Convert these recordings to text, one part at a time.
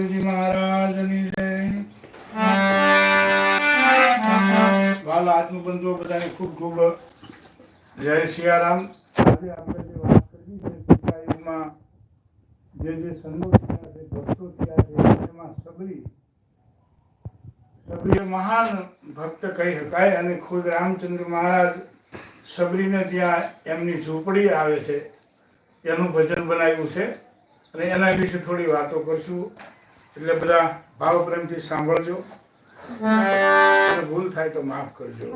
મહારાજની જય. આત્મબંધુઓ બધાને ખૂબ ખૂબ જય સિયારામ આજે આપણે જે વાત કરી છે ત્રેતા જે જે સંતો થયા છે, ભક્તો થયા છે, એમાં સબરી સબરી મહાન ભક્ત કહી શકાય અને ખુદ રામચંદ્ર મહારાજ સબરીને ત્યાં એમની ઝૂંપડી આવે છે, એનું ભજન બનાવ્યું છે. અને એના વિશે થોડી વાતો કરશું. એટલે બધા ભાવ પ્રેમથી સાંભળજો. ભૂલ થાય તો માફ કરજો.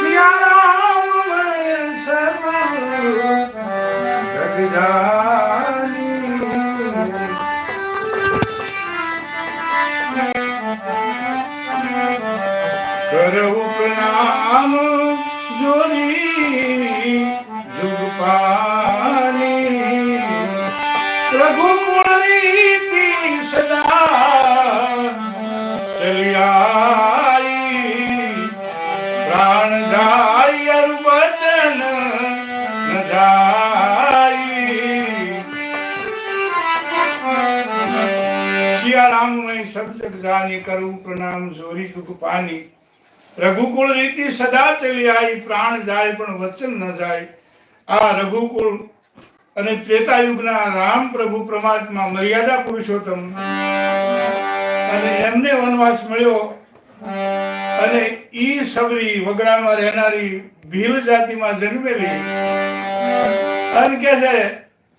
મય સબ સિયારામ મેં સબ જગ જાની કરું, પ્રણામ, જોરી જુગ પાની રઘુકુળ રીતિ સદા ચલી આવી, પ્રાણ જાય પણ વચન ન જાય. આ રઘુકુળ અને ત્રેતાયુગના રામ પ્રભુ પરમાત્મા મર્યાદા પુરુષોત્તમ. અને એમને વનવાસ મળ્યો. અને ઈ સબરી વગડામાં રહેનારી ભીલ જાતિમાં જન્મેલી. અને કે છે,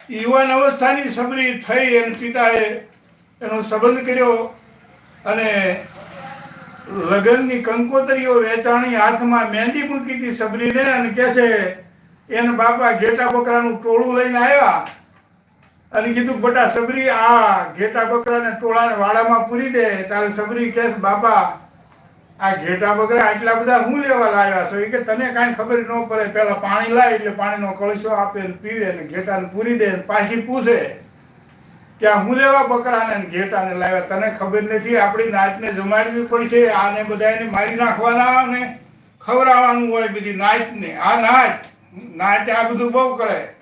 યુવાન અવસ્થાની સબરી થઈ અને પિતાએ એનો સંબંધ કર્યો અને લગ્નની કંકોતરીઓ વેચાણી હાથમાં મહેંદી મૂકી હતી સબરીને અને કે છે, એના બાપા ઘેટા બકરાનું ટોળું લઈને આવ્યા. અને કીધું, બટા સબરી, આ ઘેટા બકરાને ટોળાને વાડામાં પૂરી દે. તારે સબરી કે બાપા, આ ઘેટા બકરા આટલા બધા હું લેવા લાવ્યા છો? એ કે તને કાંઈ ખબર ન પડે. પહેલાં પાણી લાય એટલે પાણીનો કળશો આપે ને પીવે ને ઘેટાને પૂરી દે ને પાછી પૂછે. કે હું લેવા બકરાને ઘેટાને લાવ્યા. તને ખબર નથી, આપણી નાચને જમાડવી પડશે, આને બધાને મારી નાખવાના અને ખવડાવવાનું હોય બધી નાચને આ નાચ નાચ આ બધું બહુ કરે?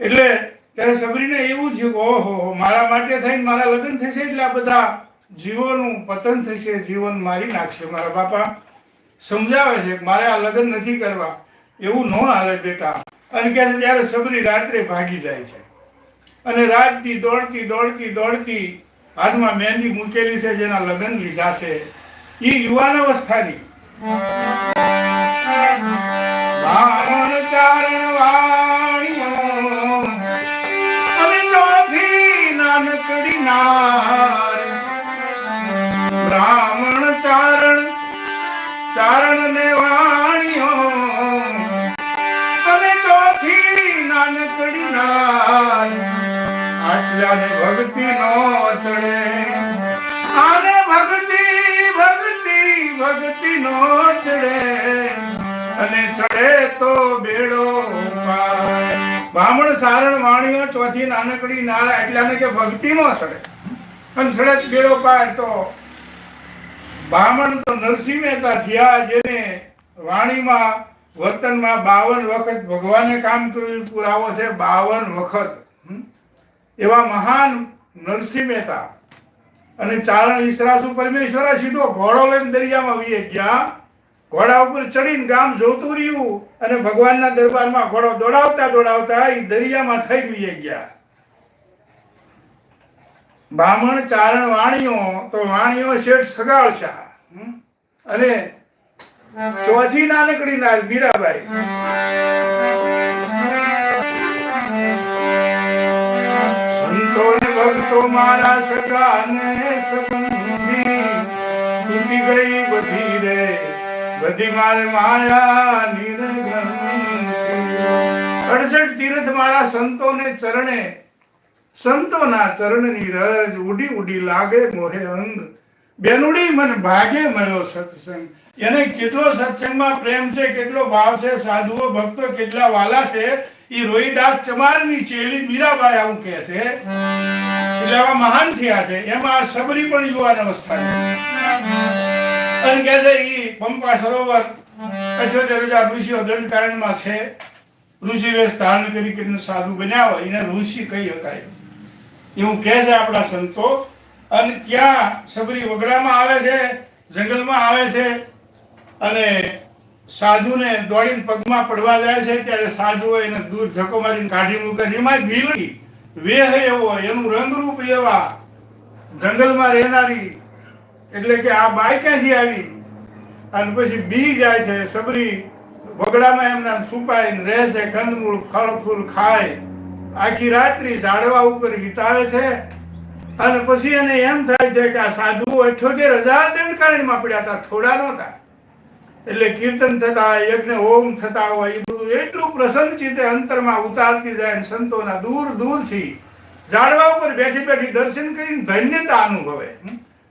એટલે ત્યારે સબરીને એવું કે, ઓહો મારા માટે થઈને મારા લગ્ન થશે એટલે આ બધા જીવોનું પતન થશે, જીવન મારી નાખશે. મારા બાપા સમજાવે છે મારે આ લગ્ન નથી કરવા. એવું ન હાલે બેટા. અને ત્યારે સબરી રાત્રે ભાગી જાય છે. અને રાતથી દોડતી દોડતી દોડતી હાથમાં મહેંદી મૂકેલી છે, જેના લગ્ન લીધા છે. એ યુવાન અવસ્થાની બામણ ચારણ વાણીઓ અને ચોથી નાનકડી નાર. બ્રાહ્મણ ચારણ ચારણ ને વાણીઓ અને ચોથી નાનકડી નાર. આટલાને ભક્તિ નો ચડે. આને ભક્તિ ભક્તિ ભક્તિ નો ચડે. અને ચડે તો બેડો બ્રાહ્મણ સારણ વાણીઓ ચોથી નાનકડી નારા એટલાને કે ભક્તિ નો ચડે. અને ચડે બેડો પાર તો. બ્રાહ્મણ તો નરસિંહ મહેતા થયા જેને વાણીમાં, વર્તનમાં બાવન વખત ભગવાને કામ કર્યું, પુરાવો છે બાવન વખત? એવા મહાન નરસિંહ મહેતા. અને ચારણ ઈસરાસુ પરમેશ્વરા સીધો ઘોડો લઈને દરિયામાં વીએ ગયા. ઘોડા ઉપર ચડીને ગામ જોતું રહ્યું અને ભગવાનના દરબારમાં ઘોડો દોડાવતા દોડાવતા એ દરિયામાં થઈ વીએ ગયા. બ્રાહ્મણ ચારણ વાણીઓ તો વાણીઓ શેઠ સગાળશા હમ? અને ચોથી નાનકડી નાર મીરાબાઈ. ભક્તો મારા સગા ને સંબંધી તૂટી ગઈ બધી રે. બધી મારે માયા અડસઠ તીર્થ મારા સંતો ને ચરણે. સંતોના ચરણની રજ ઉડી ઉડી લાગે મોહે અંગ. બેનુડી મન ભાગે મળ્યો સત્સંગ. એને કેટલો સત્સંગમાં પ્રેમ છે, કેટલો ભાવ છે, સાધુઓ, ભક્તો કેટલા વાલા છે એ રોહિદાસ ચમારની ચેલી મીરાબાઈ આવું કહે છે. એટલે આવા મહાન થયા છે. એમાં સબરી પણ યુવાન અવસ્થા છે. અને કહે છે, ઈ પંપા સરોવર અઠ્યોતેર હજાર ઋષિઓ દંડકારણમાં છે. ઋષિવેશ ધારણ કરી કરીને સાધુ બન્યા હોય, એને ઋષિ કહી શકાય. એવું કહે છે આપણા સંતો. અને ત્યાં સબરી વગડામાં આવે છે, જંગલમાં આવે છે. અને સાધુને દોડીને પગમાં પડવા જાય છે, ત્યારે સાધુ એને દૂર ધક્કો મારીને કાઢી મૂકે એમાં ભીલડી, વેહ એવો, એનું રંગરૂપ એવા જંગલમાં રહેનારી, એટલે કે આ બાઈ ક્યાંથી આવી? અને પછી બી જાય છે, સબરી વગડામાં એમના છુપાઈને રહે છે, કંદમૂળ ફળ ફૂલ ખાય. આખી રાત્રિ ઝાડવા ઉપર વિતાવે છે. અને પછી એને એમ થાય છે કે આ સાધુ અઠ્યોતેર હજાર દંડકારણમાં પડ્યા હતા, થોડા નહોતા. એટલે કીર્તન થતા, યજ્ઞ, હોમ થતા હોય, એ બધું એટલું પ્રસન્ન ચિત્તે અંતરમાં ઉતારતી જાય સંતોના દૂર દૂરથી ઝાડવા ઉપર બેઠી બેઠી દર્શન કરીને ધન્યતા અનુભવે.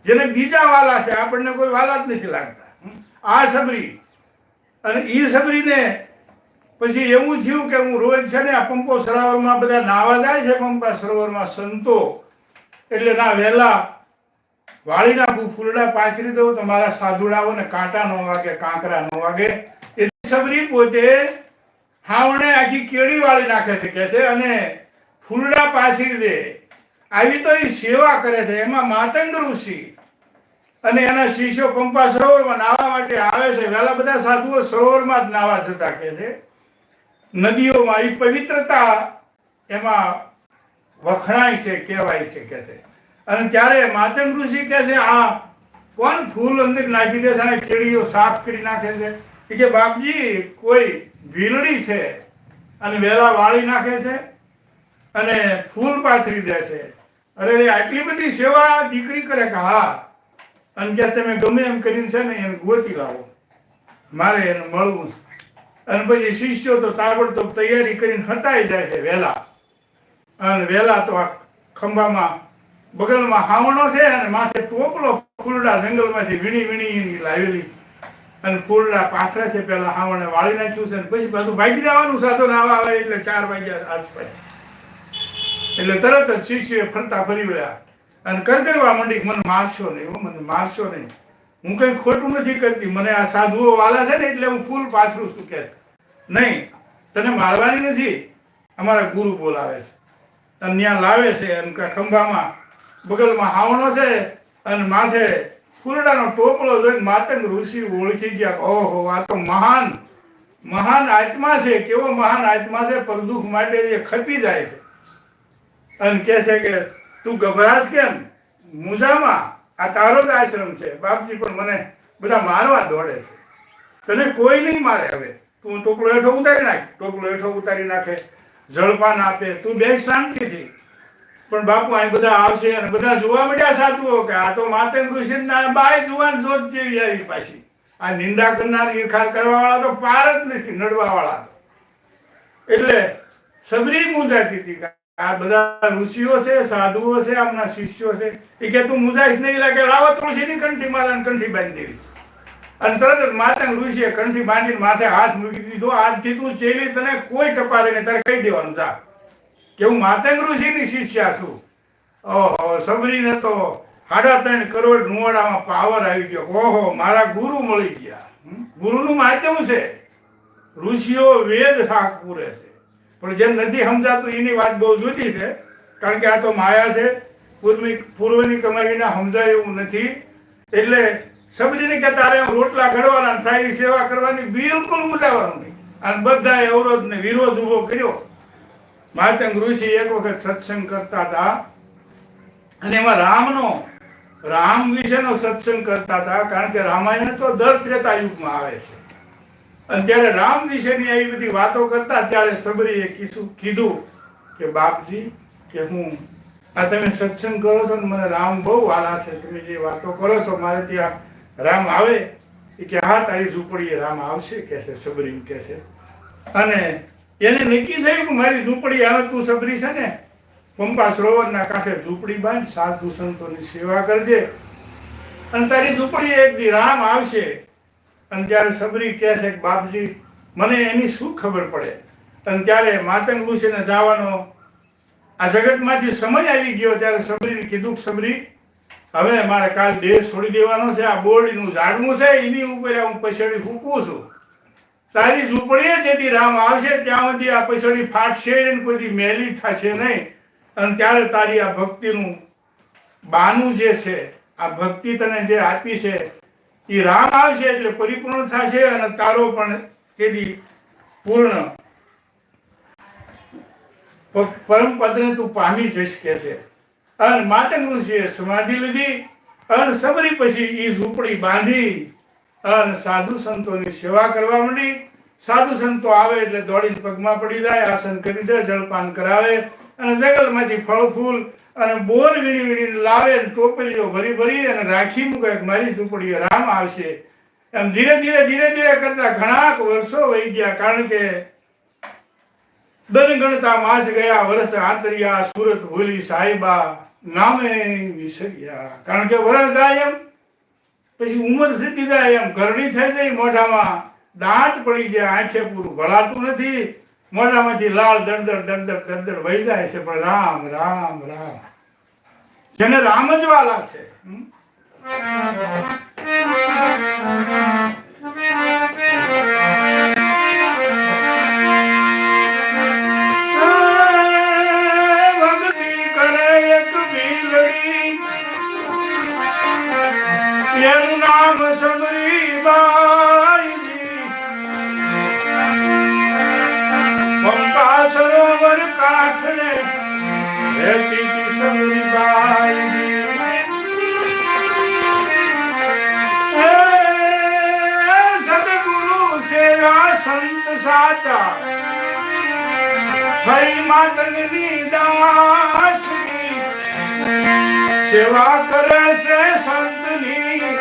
જેને બીજા વાલા છે, આપણને કોઈ વાલા જ નથી લાગતા. આ સબરી. અને એ સબરીને પછી એવું થયું કે હું રોજ છે ને આ પંપો સરોવરમાં બધા નાવા જાય છે પંપા સરોવરમાં સંતો. એટલે ના વહેલા વાળી નાખું, ફૂલડા પાછરી દઉં, તમારા મારા સાધુડાઓ ને કાંટા ન વાગે, કાંકરા ન વાગે. એટલે સબરી પોતે હાવણે આખી કેળી વાળી નાખે છે, કે છે, અને ફૂલડા પાછરી દે. આવી તો એ સેવા કરે છે, એમાં માતંગ ઋષિ. અને એના શિષ્યો પંપા સરોવરમાં નાહવા માટે આવે છે. વેલા બધા સાધુઓ સરોવરમાં જ નાહવા જતા કે છે. નદીઓમાં એ પવિત્રતા એમાં વખણાય છે, કહેવાય છે, કે છે. અને ત્યારે માતંગ ઋષિ કહે છે, આ કોણ ફૂલ અંદર નાખી દે છે અને કેળીઓ સાફ કરી નાખે છે? કે, બાપજી, કોઈ ભીલડી છે અને વેલા વાળી નાખે છે અને ફૂલ પાથરી દે છે. અરે રે આટલી બધી સેવા દીકરી કરે કે હા, અને કે તમે ગમે એમ કરીને છે ને એને ગોતી લાવો. મારે એને મળવું અને પછી શિષ્યો તો તાબડતોબ તૈયારી કરીને હટાઈ જાય છે વહેલા અને વહેલા તો આ ખંભામાં બગલમાં હાવણો છે અને માથે ટોપલો ફૂલડા જંગલમાંથી વીણી વીણી લાવેલી. અને ફૂલડા પાથરા છે, પેલા હાવણે વાળી નાખ્યું છે પછી પાછું ભાગી જવાનું સાધુ નાવા આવે એટલે ચાર વાગ્યા આસપાસ એટલે તરત જ શિષ્ય ફરતા ફરી વળ્યા. અને કરગરવા માંડી મને મારશો નહીં મને મારશો નહીં. હું કઈ ખોટું નથી કરતી. મને આ સાધુઓ વાલા છે ને એટલે હું ફૂલ પાથરું છું કે નહીં, તને મારવાની નથી. અમારા ગુરુ બોલાવે છે. અને ત્યાં લાવે છે એમ ખંભામાં બગલમાં હાવણો છે અને માથે ફૂલડાનો ટોપલો જોઈને માતંગ ઋષિ ઓળખી ગયા. કે ઓહો, આ તો મહાન મહાન આત્મા છે. કેવો મહાન આત્મા છે? પરદુખ માટે એ ખપી જાય છે. અને કહે છે કે, તું ગભરાશ કેમ? મુજામાં? આ તારો જ આશ્રમ છે. બાપજી પણ મને બધા મારવા દોડે છે. તને કોઈ નહીં મારે હવે. તું ટોપલો હેઠો ઉતારી નાખ. ટોપલો હેઠો ઉતારી નાખે. જળપાન આપે. તું બે શાંતિથી. પણ બાપુ, અહીં બધા આવશે અને બધા જોવા મળ્યા સાધુઓ કે આ તો માતંગ ઋષિના બાય જુવાન જોત જેવી આવી પાછી. આ નિંદા કરનાર ઈરખાર કરવા વાળા તો પાર જ નથી નડવા વાળા તો. એટલે સબરી મૂંઝાતી હતી આ બધા ઋષિઓ છે, સાધુઓ છે, આમના શિષ્યો છે, એ કે તું મુજાઈશ નહીં લાગે લાવો તુલસીની કંઠી મારા કંઠી બાંધી દેવી. અને તરત જ માતાને ઋષિએ કંઠી બાંધીને માથે હાથ મૂકી દીધો. આજથી તું ચેલી તને કોઈ ટપારે નહીં, તારે કહી દેવાનું, જા. કે હું માતંગ ઋષિની શિષ્યા છું. ઓહો સબરીને તો સાડા ત્રણ કરોડ નુવાડામાં પાવર આવી ગયો. ઓહો, મારા ગુરુ મળી ગયા? ગુરુનું માધ્યમ છે. ઋષિઓ વેદ શાક પૂરે છે. પણ જેમ નથી સમજાતું, એની વાત બહુ જુદી છે. કારણ કે આ તો માયા છે. પૂર્વી, પૂર્વની કમાઈને સમજાય એવું નથી. એટલે સબરીને કે તારે રોટલા ઘડવાના થાય સેવા કરવાની બિલકુલ મુજાવાનું નહીં. અને બધાએ અવરોધ ને વિરોધ ઊભો કર્યો. માતંગ ઋષિ એક વખત સત્સંગ કરતા હતા. અને એમાં રામનો, રામ વિશેનો સત્સંગ કરતા હતા, કારણ કે રામાયણ તો દર ત્રેતા યુગમાં આવે છે. અને ત્યારે રામ વિશેની આવી બધી વાતો કરતા ત્યારે સબરીએ કીધું કીધું કે બાપજી, કે હું આ તમે સત્સંગ કરો છો ને મને રામ બહુ વાલા છે, તમે જે વાતો કરો છો, મારે ત્યાં રામ આવે. એ કે, હા, તારી ઝૂંપડીએ રામ આવશે કે છે સબરી કે છે. અને એને નક્કી થયું કે મારી ઝૂંપડી આવે તું સબરી છે ને, પંપા સરોવરના કાંઠે ઝૂંપડી બાંધ, સાધુ સંતોની સેવા કરજે. અને તારી ઝૂંપડી એક દી રામ આવશે. અને ત્યારે સબરી કહે છે કે, બાપજી, મને એની શું ખબર પડે? અને ત્યારે માતંગ ઋષિને જવાનો આ જગતમાંથી સમય આવી ગયો, ત્યારે સબરીને કીધું સબરી, હવે મારે કાલ દેહ છોડી દેવાનો છે, આ બોરડીનું ઝાડવું છે, એની ઉપર હું પછેડી ફૂંકવું છું. તારી ઝૂંપડીએ જેથી રામ આવશે, ત્યાં સુધી આ પછડી ફાટશે ને કોઈ મેલી થશે નહીં. અને ત્યારે તારી આ ભક્તિનું બાનું જે છે, આ ભક્તિ તને જે આપી છે એ રામ આવશે એટલે પરિપૂર્ણ થશે અને તારો પણ તેથી પૂર્ણ પરમ પદને તું પામી જઈશ કે છે. અને માતંગ ઋષિએ સમાધિ લીધી અને સબરી પછી એ ઝૂંપડી બાંધી અને સાધુ સંતોની સેવા કરવા માંડી. સાધુ સંતો આવે એટલે દોડીને પગમાં પડી જાય, આસન કરી દે, જળપાન કરાવે અને જંગલમાંથી ફળ, ફૂલ અને બોર વીણી વીણીને લાવે અને ટોપલીઓ ભરી ભરી અને રાખી મૂકે મારી ઝૂંપડીએ રામ આવશે. એમ ધીરે ધીરે ધીરે ધીરે કરતા ઘણા વર્ષો વહી ગયા કારણ કે દન ગણતા માસ ગયા, વર્ષ આંતરિયા, સુરત ભૂલી સાહેબા નામે વિસર્યા. કારણ કે વરસ જાય એમ. પછી ઉંમર થતી જાય, એમ ઘરડી થઈ જાય મોઢામાં, દાંત પડી જાય, આંખે પૂરું ભળાતું નથી. મોઢામાંથી લાળ દરદર દરદર દરદર વહી જાય છે, પણ રામ રામ રામ. જેને રામ જ વાલા છે રહેતી તી સદગુરુ સેવા સંત સાચા થઈ માતંગની દાસની સેવા કરે છે સંતની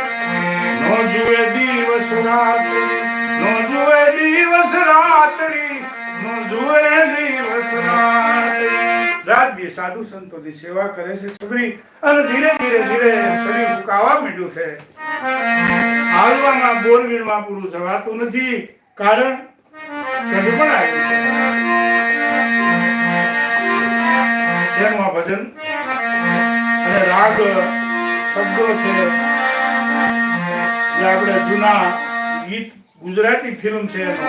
નો જુએ દિવસ રાતડી નો જુએ દિવસ રાતડી નો જુએ રાત દી સાધુ સંતોની સેવા કરે છે સબરી. અને ધીરે ધીરે ધીરે શરીર ફૂંકાવા માંડ્યું છે. હાલવામાં બોરવીણમાં પૂરું જવાતું નથી. કારણ કદું પણ આવ્યું છે. એનું ભજન અને રાગ શબ્દો છે. જે આપણે જૂના ગીત ગુજરાતી ફિલ્મ છે એનો.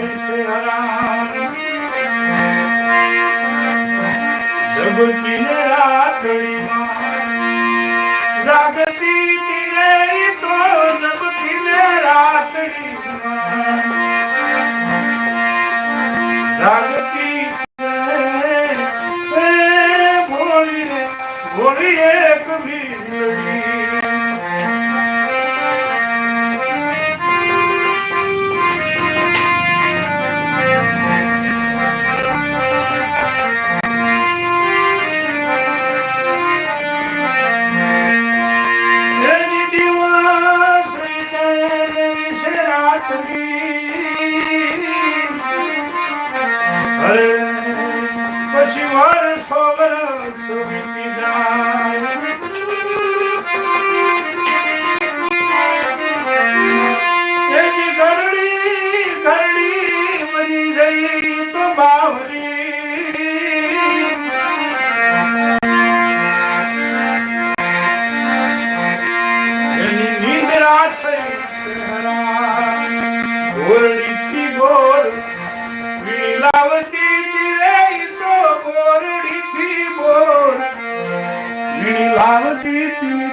નિંદ્રા થઈ Thank you. पावती तू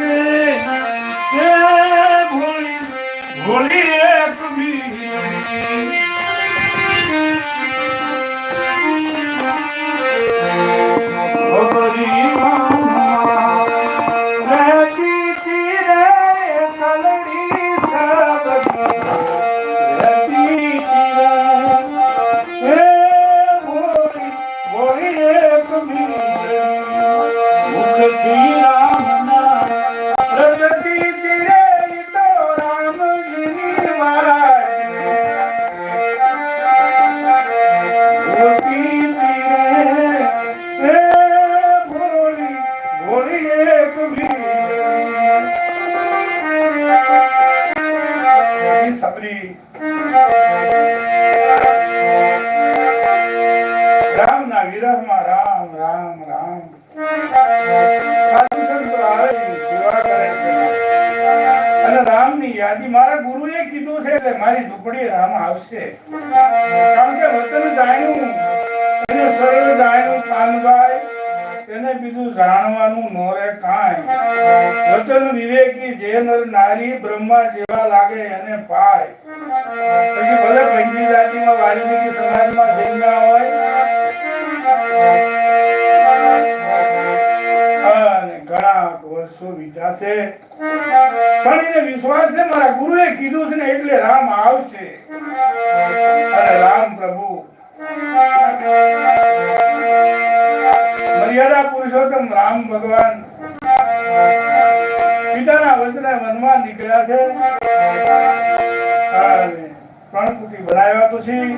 આવશે. કારણ કે વચન જાણ્યું એને સરળ જાણ્યું કાનભાઈ તેને બીજું જાણવાનું નોરે કાંઈ. વચન વિવેકી જે નર નારી બ્રહ્મા જેવા લાગે એને પાય. પછી ભલે પંજી જાતિમાં, વાલ્મીકી સમાજમાં જન્મ્યા હોય. અને ઘણા વર્ષો વીત્યા છે પણ એને વિશ્વાસ છે, મારા ગુરુએ કીધું છે ને, એટલે રામ આવશે. રામ ભગવાન. પિતાના વચને વનમાં નીકળ્યા છે. અને બનાવ્યા પછી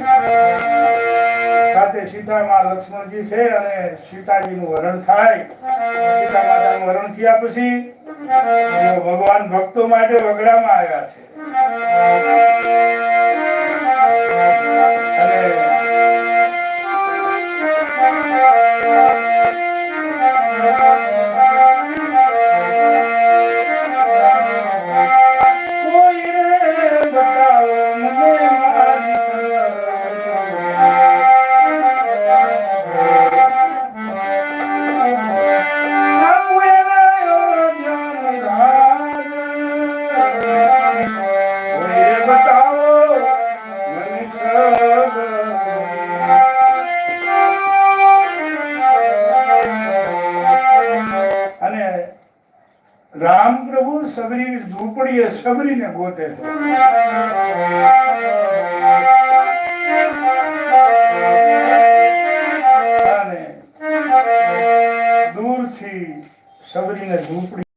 સાથે સીતામાં લક્ષ્મણજી છે અને સીતાજીનું વરણ થાય. સીતા માતાનું વરણ થયા પછી ભગવાન ભક્તો માટે વગડામાં આવ્યા છે. સબરીને ગોતે છે. દૂરથી સબરીને ઝૂંપડી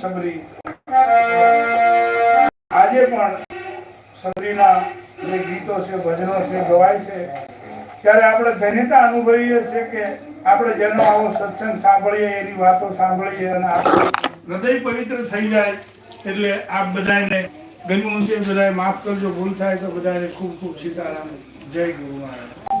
સબરી આજે પણ સબરીના જે ગીતો છે, ભજનો છે, ગવાય છે. ત્યારે આપણે ધન્યતા અનુભવીએ છીએ કે આપણે જેનો આવો સત્સંગ સાંભળીએ, એની વાતો સાંભળીએ અને હૃદય પવિત્ર થઈ જાય એટલે આપ બધાને ગમ્યું છે, બધાએ માફ કરજો, ભૂલ થાય તો બધાને ખૂબ ખૂબ સીતારામ. જય ગુરુ મહારાજ.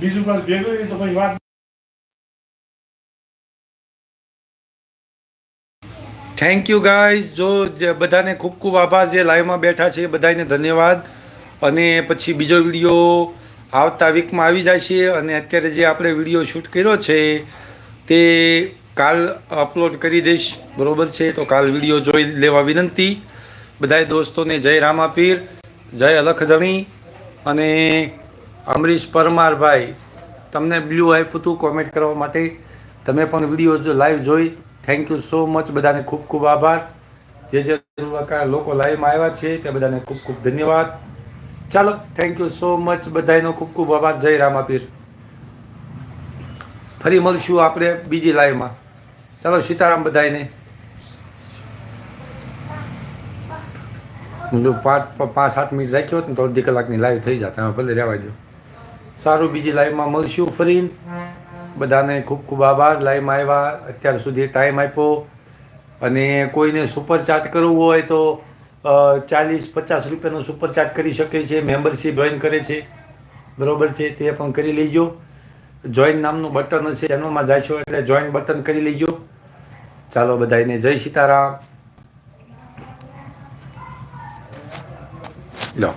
બીજું બસ ભેગું તો કોઈ વાત થેન્ક યુ ગાઈઝ જો જે બધાને ખૂબ ખૂબ આભાર જે લાઈવમાં બેઠા છે બધાને ધન્યવાદ. અને પછી બીજો વીડિયો આવતા વીકમાં આવી જાય છે અને અત્યારે જે આપણે વીડિયો શૂટ કર્યો છે, તે કાલ અપલોડ કરી દઈશ. બરોબર છે? તો કાલ વીડિયો જોઈ લેવા વિનંતી. બધાય દોસ્તોને જય રામાપીર, જય અલખધણી. અને અમરીશ પરમારભાઈ, તમને બ્લુ આપ્યું હતું કોમેન્ટ કરવા માટે તમે પણ વીડિયો લાઈવ જોઈ. થેન્ક યુ સો મચ બધાને ખૂબ ખૂબ આભાર. જે જે લોકો લાઈવમાં આવ્યા છે, તે બધાને ખૂબ ખૂબ ધન્યવાદ. ચાલો થેન્ક યુ સો મચ બધાનો ખૂબ ખૂબ આભાર. જય રામાપીર. ફરી મળશું આપણે બીજી લાઈવમાં ચાલો, સીતારામ બધાને પાંચ પાંચ, સાત મિનિટ રાખ્યો હોત ને તો અડધી કલાકની લાઈવ થઈ જાત. હવે ભલે રહેવા દો સારું બીજી લાઈવમાં મળશું ફરી. બધાને ખૂબ ખૂબ આભાર. લાઈવમાં આવ્યા, અત્યાર સુધી ટાઈમ આપ્યો. અને કોઈને સુપર ચાટ કરવું હોય તો ચાલીસ, પચાસ રૂપિયાનો સુપર ચાટ કરી શકે છે મેમ્બરશીપ જોઈન કરે છે. બરોબર છે, તે પણ કરી લેજો. જોઈન નામનું બટન હશે ચેનલમાં જશો એટલે જોઈન બટન કરી લેજો. ચાલો બધાને જય સીતારામ. લો.